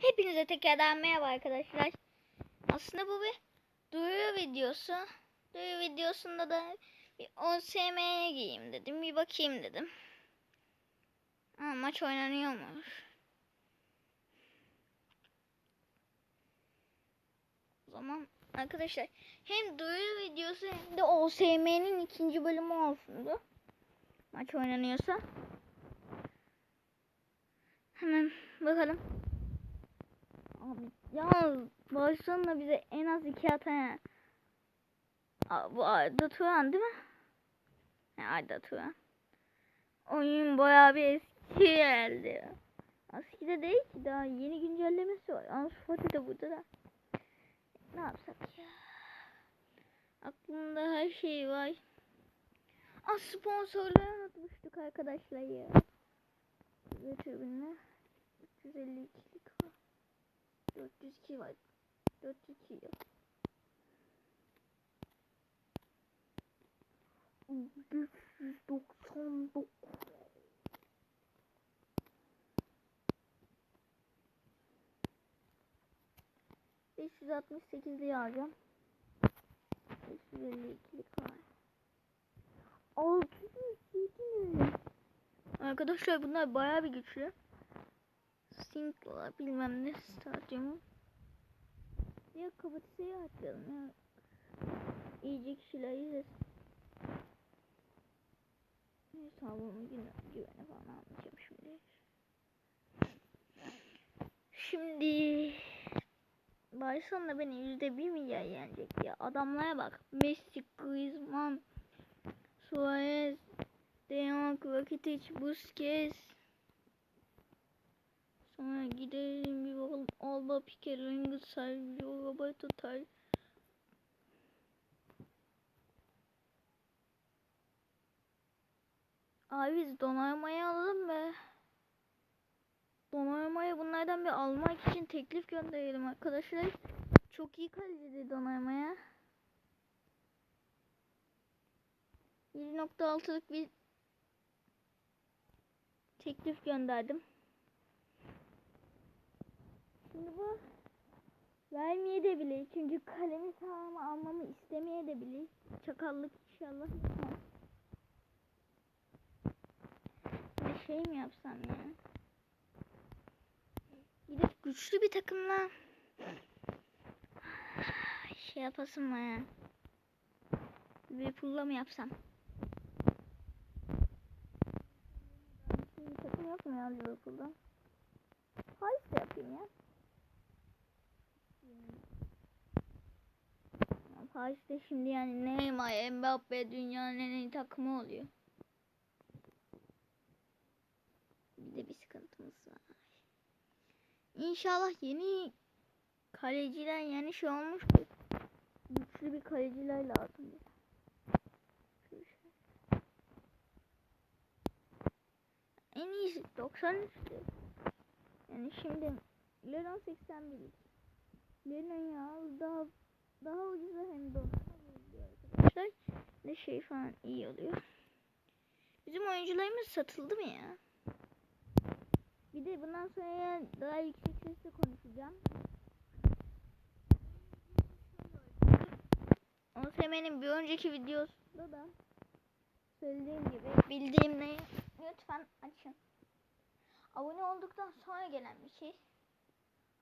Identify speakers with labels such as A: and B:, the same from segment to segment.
A: Hepinize tekrardan merhaba arkadaşlar. Aslında bu bir duyuru videosu. Duyuru videosunda da bir 10 SM'ye gireyim dedim. Bir bakayım dedim. Aa, maç oynanıyormuş. O zaman arkadaşlar hem duyuru videosu hem de OSM'nin ikinci bölümü olsundu. Maç oynanıyorsa. Hemen bakalım. Abi yalnız Barcelona bize en az iki atan. Aa, bu Arda Turan değil mi? He, Arda Turan. Oyun bayağı bir eski geldi. Eski de değil ki daha yeni güncellemesi var. Ansu Fati de burada da. Ne yapsak ya? Aklımda her şey var. Aa sponsorları unutmuştuk arkadaşlar ya. Ve tribünler 352'lik var. 402 var. 402 yok. Beş yüz altmış yedi. Arkadaşlar bunlar bayağı bir güçlü. Sinkla bilmem ne stadyumu. Ya kapasiteyi atlayalım ya. İyice kişiler izlesin. Hesabımı güne, güvene falan almayacağım şimdi. Şimdi Barcelona beni yüzde bir milyar yenecek ya. Adamlara bak. Messi, Griezmann, Suarez, De Jong, Rakitic, Busquets. Sonra gidelim bir bakalım. Alba, Pique, Lingard, Sergio, Roberto, Tal. Abi biz donanmayı alalım be. Donanmayı bunlardan bir almak için teklif gönderelim arkadaşlar. Çok iyi kaliteli donanmaya. 7.6'lık bir teklif gönderdim. Şimdi bu vermeye de bilir. Çünkü kalemi sağlama almamı istemeye de bilir. Çakallık inşallah. Bir şey mi yapsam ya? Gidip güçlü bir takımla şey yapasın mı ya? Liverpool'la mı yapsam? Bir takım yok mu ya Liverpool'da? De yapayım ya. Paris'te şimdi yani Neymar, Mbappe dünyanın en iyi takımı oluyor. Bir de bir sıkıntımız var. İnşallah yeni kaleciler yani şey olmuştur. Güçlü bir kaleciler lazım. En iyisi 93'tü. Yani şimdi Leron 81. Leron ya daha daha ucuza hem de arkadaşlar. Ne şey falan iyi oluyor. Bizim oyuncularımız satıldı mı ya? Bir de bundan sonra daha yüksek sesle konuşacağım. OSM'nin bir önceki videosunda da söylediğim gibi bildiğimle lütfen açın. Abone olduktan sonra gelen bir şey.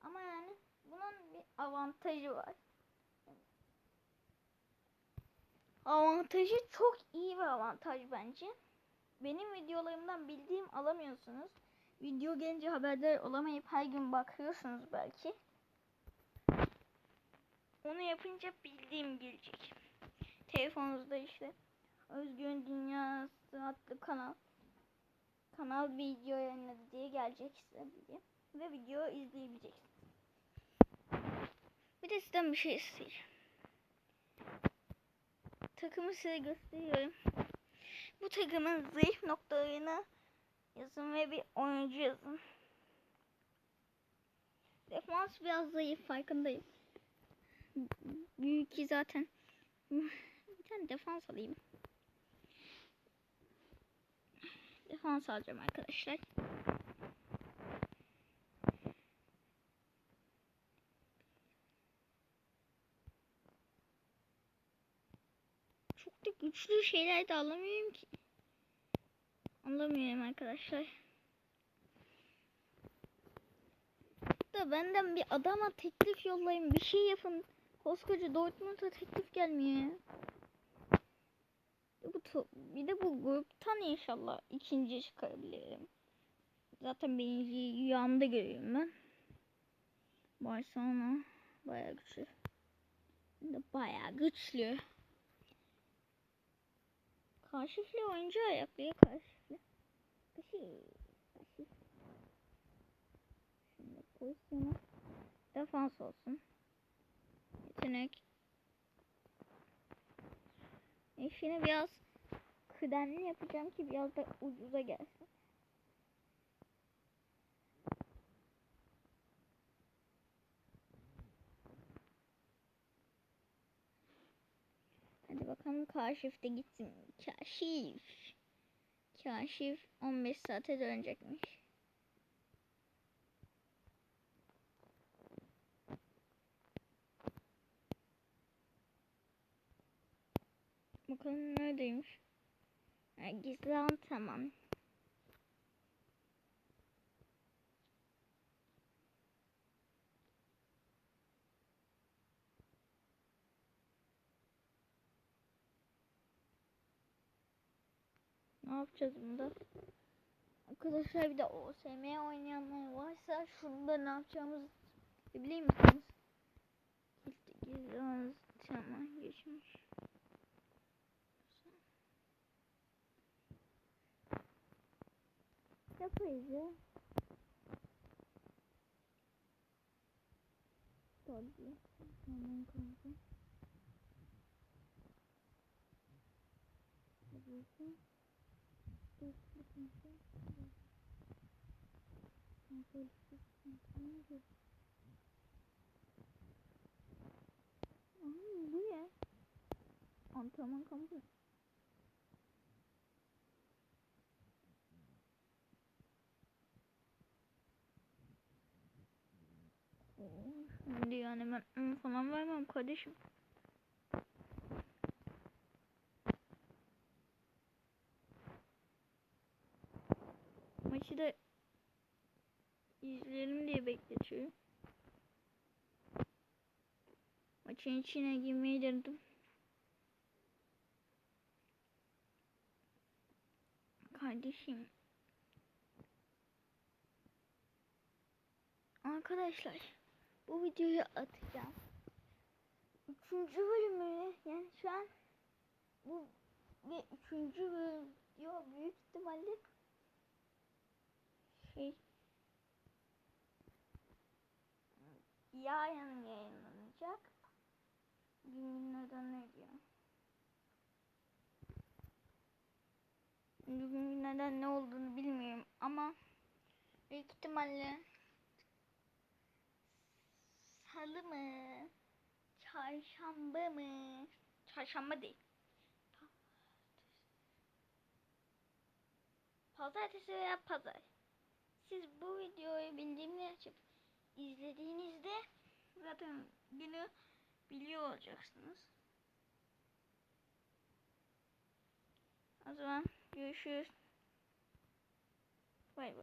A: Ama yani bunun bir avantajı var. Avantajı çok iyi bir avantaj bence. Benim videolarımdan bildiğim alamıyorsunuz. Video gelince haberdar olamayıp her gün bakıyorsunuz belki. Onu yapınca bildiğim gelecek. Telefonunuzda işte Özgün Dünyası adlı kanal kanal video yayınladı diye gelecek size bilgi. Ve video izleyebileceksiniz. Bir de sizden bir şey isteyeceğim. Takımı size gösteriyorum. Bu takımın zayıf noktalarını yazın ve bir oyuncu yazın. Defans biraz zayıf farkındayım. Büyük ki zaten. Bir tane defans alayım. Defans alacağım arkadaşlar. Da güçlü şeyler de alamıyorum ki. Alamıyorum arkadaşlar. Da benden bir adama teklif yollayın bir şey yapın. Koskoca Dortmund'a teklif gelmiyor ya. Bu bir de bu gruptan inşallah ikinci çıkarabilirim. Zaten birinci rüyamda görüyorum ben. Barcelona bayağı güçlü. Bayağı güçlü. Kaşifli oyuncu ayaklıyor kaşifli. Kaşif. Kaşif. Şimdi pozisyonu defans olsun. Yetenek. İşini biraz kıdemli yapacağım ki biraz da ucuza gelsin. Bakalım kaşifte gitsin. Kaşif. Kaşif 15 saate dönecekmiş. Bakalım neredeymiş? Gizli tamam. Yapacağız bunda? Arkadaşlar bir de OSM oynayanlar varsa şunda ne yapacağımızı biliyor musunuz? Gizli tamam geçmiş. Yaparız ya. Tabii. Tamam kanka. Tabii ki. Dur, bir kanka. Kanka, bir kanka. Aa, bu ya. Antrenman kampı. Şimdi yani ben falan vermem kardeşim. Maçı da izleyelim diye bekletiyor. Maçın içine girmeyi denedim. Kardeşim. Arkadaşlar bu videoyu atacağım. Üçüncü bölümü yani şu an bu ve üçüncü bölüm yok büyük ihtimalle şey yarın yayınlanacak. Günlerden ne diyor? Bugün neden ne olduğunu bilmiyorum ama büyük ihtimalle salı mı? Çarşamba mı? Çarşamba değil. Pazartesi veya pazar. Siz bu videoyu bildirimleri açıp izlediğinizde zaten günü biliyor olacaksınız. O zaman görüşürüz. Bay bay.